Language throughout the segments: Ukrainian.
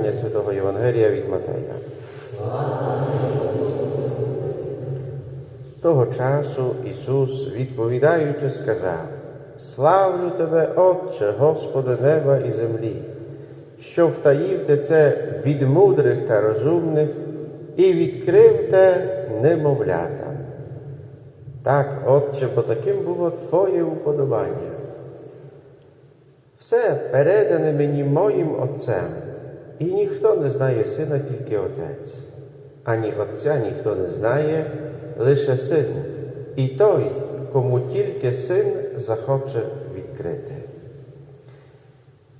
Читання Святого Євангелія від Матея. Того часу Ісус, відповідаючи, сказав: Славлю тебе, Отче, Господи неба і землі, що втаїв ти це від мудрих та розумних і відкрив те немовлятам. Так, Отче, бо таким було Твоє уподобання. Все передане мені моїм Отцем, і ніхто не знає сина, тільки Отець, ані Отця ніхто не знає, лише син, і той, кому тільки син захоче відкрити.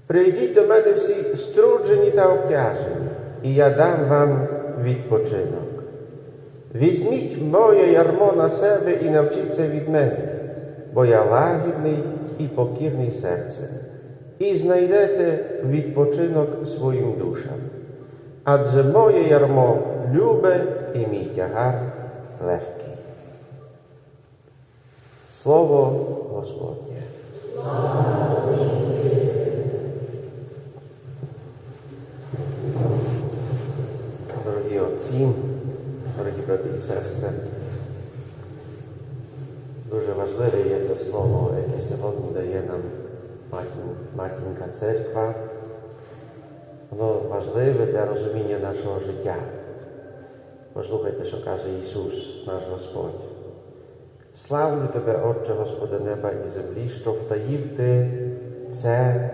Прийдіть до мене всі струджені та обтяжені, і я дам вам відпочинок. Візьміть моє ярмо на себе і навчіться від мене, бо я лагідний і покірний серцем, і знайдете відпочинок своїм душам. Адже моє ярмо любе і мій тягар легкий. Слово Господнє. Дорогі отці, дорогі брати і сестри, дуже важливе є це слово, яке сьогодні дає нам матін, матінка церква. Воно важливе для розуміння нашого життя. Послухайте, що каже Ісус, наш Господь. Славлю тебе, Отче Господи неба і землі, що втаїв ти це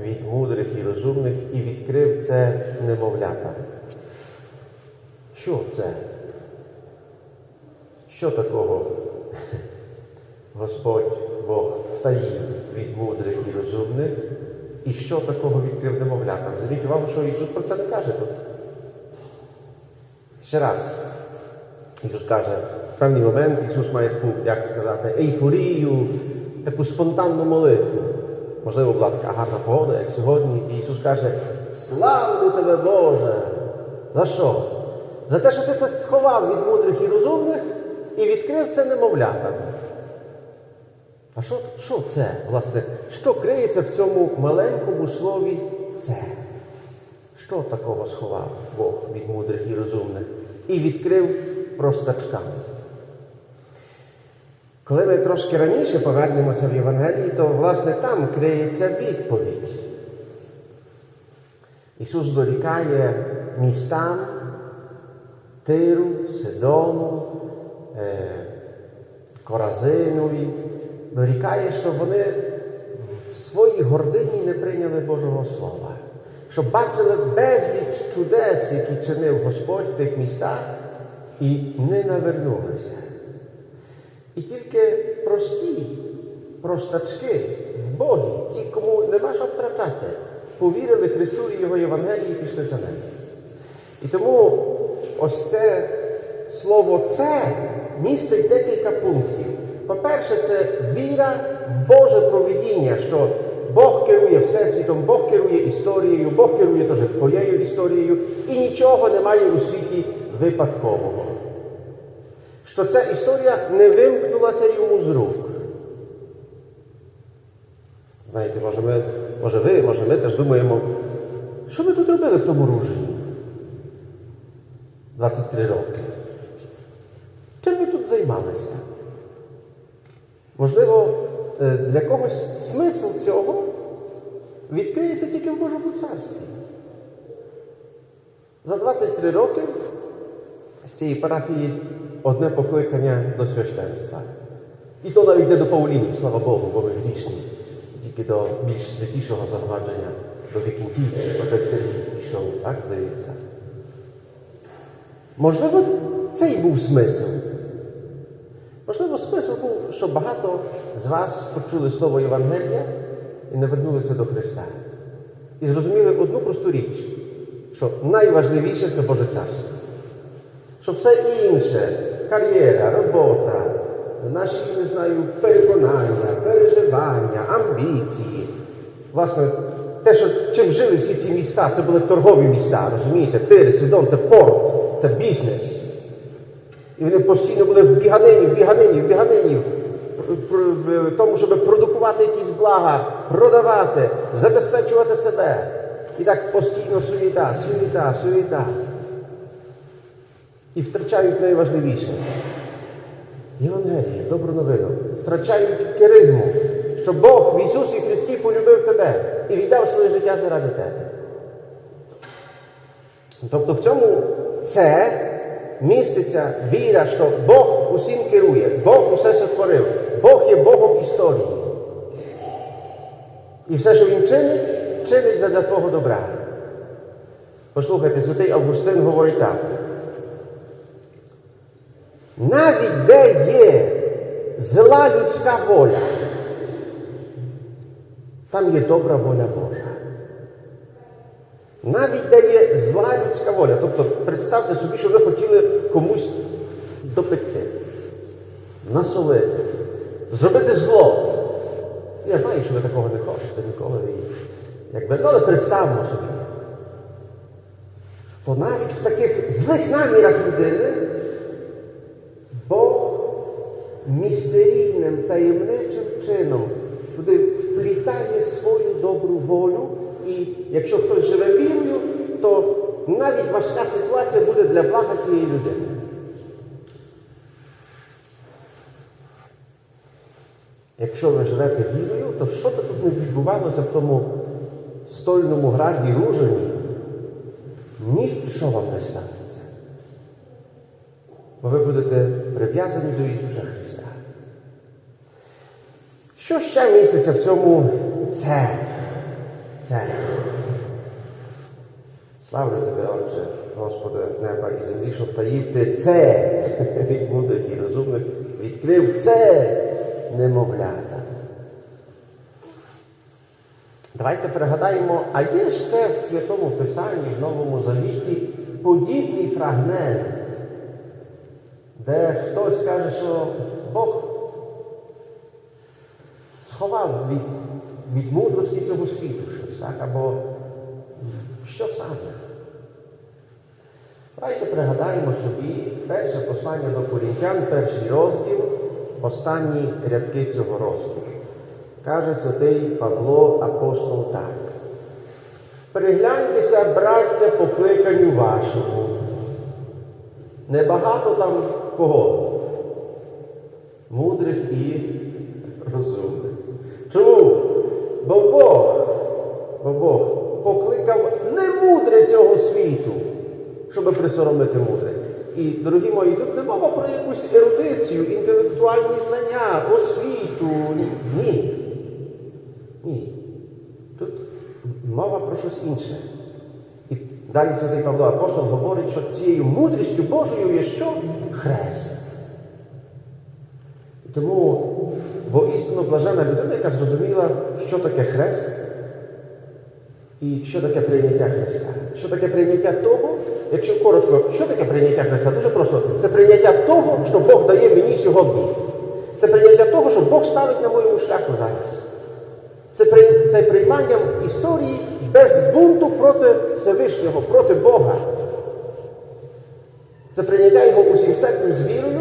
від мудрих і розумних і відкрив це немовлятам. Що це? Що такого Господь Бог втаїв від мудрих і розумних? І що такого відкрив немовлятам? Зверніть увагу, що Ісус про це не каже тут. Ще раз. Ісус каже, в певний момент Ісус має таку, як сказати, ейфорію, таку спонтанну молитву. Можливо, була така гарна погода, як сьогодні. І Ісус каже, славлю тебе, Боже! За що? За те, що ти це сховав від мудрих і розумних і відкрив це немовлятам. А що, що це, власне, що криється в цьому маленькому слові це? Що такого сховав Бог від мудрих і розумних і відкрив простачкам? Коли ми трошки раніше повернемося в Євангелії, то власне там криється відповідь. Ісус дорікає містам Тиру, Сидону, е, Коразинові, дорікає, що вони в своїй гордині не прийняли Божого Слова, що бачили безліч чудес, які чинив Господь в тих містах, і не навернулися. І тільки прості, простачки в Богі, ті, кому нема що втрачати, повірили Христу і Його Євангелії і пішли за ним. І тому ось це слово це містить декілька пунктів. По-перше, це віра в Боже провидіння, що Бог керує Всесвітом, Бог керує історією, Бог керує теж твоєю історією, і нічого немає у світі випадкового. Що ця історія не вимкнулася йому з рук. Знаєте, може, ми, може ви, може ми теж думаємо, що ми тут робили в тому ружені? 23 роки. Чим ми тут займалися? Можливо, е, для когось смисл цього відкриється тільки в Божому царстві. За 23 роки з цієї парафії одне покликання до священства. І то навіть не до Паулінів, слава Богу, бо ми грішні, тільки до більш святішого загладження, до вікінтійців, отець пішов, так здається. Можливо, цей був смисл. Можливо, смисл був, що багато з вас почули слово Євангелія і навернулися до Христа. І зрозуміли одну просту річ, що найважливіше це Боже Царство. Що все інше кар'єра, робота, наші, не знаю, переконання, переживання, амбіції. Власне, те, що чим жили всі ці міста, це були торгові міста, розумієте? Тир, Сидон, це порт, це бізнес. І вони постійно були в біганині, в біганині, в біганині, в, в- в тому, щоб продукувати якісь блага, продавати, забезпечувати себе. І так постійно суєта, суєта, суєта. І втрачають найважливіше. Євангеліє, добру новину. Втрачають керигму, що Бог в Ісусі Христі полюбив тебе і віддав своє життя заради тебе. Тобто в цьому це міститься віра, що Бог усім керує, Бог усе сотворив, Бог є Богом історії. І все, що він чинить, чинить задля твого добра. Послухайте, святий Августин говорить так. Навіть де є зла людська воля, там є добра воля Божа. Навіть де є зла людська воля. Тобто представте собі, що ви хотіли комусь допекти, насолити, зробити зло. Я знаю, що ви такого не хочете ніколи. Якби, ну, але представмо собі. То навіть в таких злих намірах людини Бог містерійним таємничим чином туди вплітає свою добру волю, і якщо хтось живе вірою, то навіть важка ситуація буде для блага тієї людини. Якщо ви живете вірою, то що би тут не відбувалося в тому стольному граді Ружині, нічого вам не станеться. Бо ви будете прив'язані до Ісуса Христа. Що ще міститься в цьому це? Це. Славлю тебе, Отче, Господи, неба і землі, що втаїв ти це від мудрих і розумних, відкрив це немовлята. Давайте пригадаємо, а є ще в Святому Писанні, в Новому Завіті подібний фрагмент, де хтось каже, що Бог сховав від, від мудрості цього світу щось, так? або що саме? Давайте пригадаємо собі перше послання до Корінтян, перший розділ, останні рядки цього розділу. Каже святий Павло апостол так. Пригляньтеся, браття, по кликанню вашому. Небагато там кого? Мудрих і розумних. Бо Бог, бо Бог покликав не мудре цього світу, щоб присоромити мудре. І, дорогі мої, тут не мова про якусь ерудицію, інтелектуальні знання, освіту. Ні. Ні. Тут мова про щось інше. І далі святий Павло Апостол говорить, що цією мудрістю Божою є що? Хрест. Тому воістину блажена людина, яка зрозуміла, що таке хрест і що таке прийняття Христа. Що таке прийняття того, якщо коротко, що таке прийняття Христа? Дуже просто. Це прийняття того, що Бог дає мені сьогодні. Це прийняття того, що Бог ставить на моєму шляху зараз. Це, при, це прийманням історії без бунту проти Всевишнього, проти Бога. Це прийняття його усім серцем з вірою,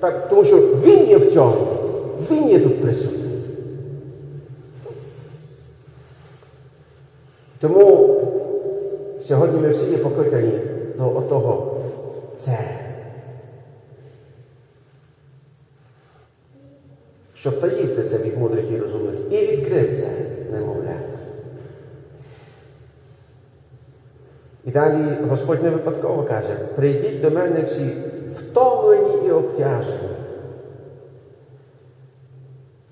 так, тому що Він є в цьому, Він є тут присутній. Тому сьогодні ми всі є покликані до отого це. Що втаїв ти це від мудрих і розумних і відкрив це немовля. І далі Господь не випадково каже: прийдіть до мене всі втомлені і обтяжені.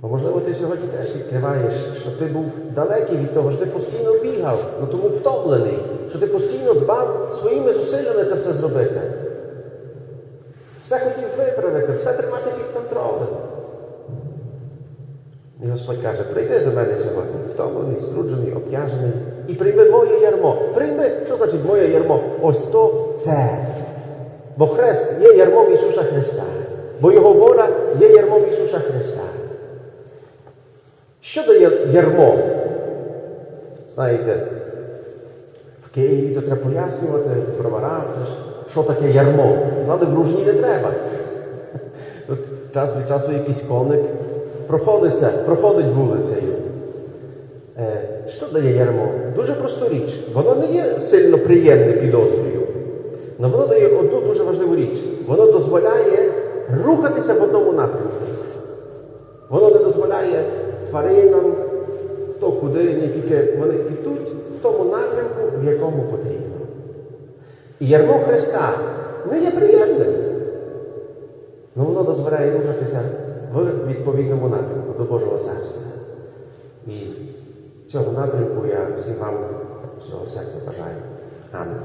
Бо, можливо, ти сьогодні теж відкриваєш, що ти був далекий від того, що ти постійно бігав, ну тому втомлений, що ти постійно дбав своїми зусиллями це все зробити. Все хотів виправити, все тримати під контролем. І Господь каже, прийди до мене сьогодні, втомлений, струджений, обтяжений, і прийми моє ярмо. Прийми, що значить моє ярмо? Ось то це. Бо хрест є ярмом Ісуса Христа. бо Його воля є ярмом Ісуса Христа. Що дає ярмо? Знаєте, в Києві то треба пояснювати, броварам, що таке ярмо. Але в ружні не треба. Тут час від часу якийсь коник проходиться, проходить вулицею. Е, Що дає ярмо? Дуже просту річ. Воно не є сильно приємне підозрою. Але воно дає одну дуже важливу річ. Воно дозволяє рухатися в одному напрямку. Воно не дозволяє тваринам, хто куди, не тільки вони йдуть в тому напрямку, в якому потрібно. І ярмо Христа не є приємним. але воно дозволяє рухатися в відповідному напрямку до Божого Царства. І цього напрямку я всім вам з цього серця бажаю. Амінь.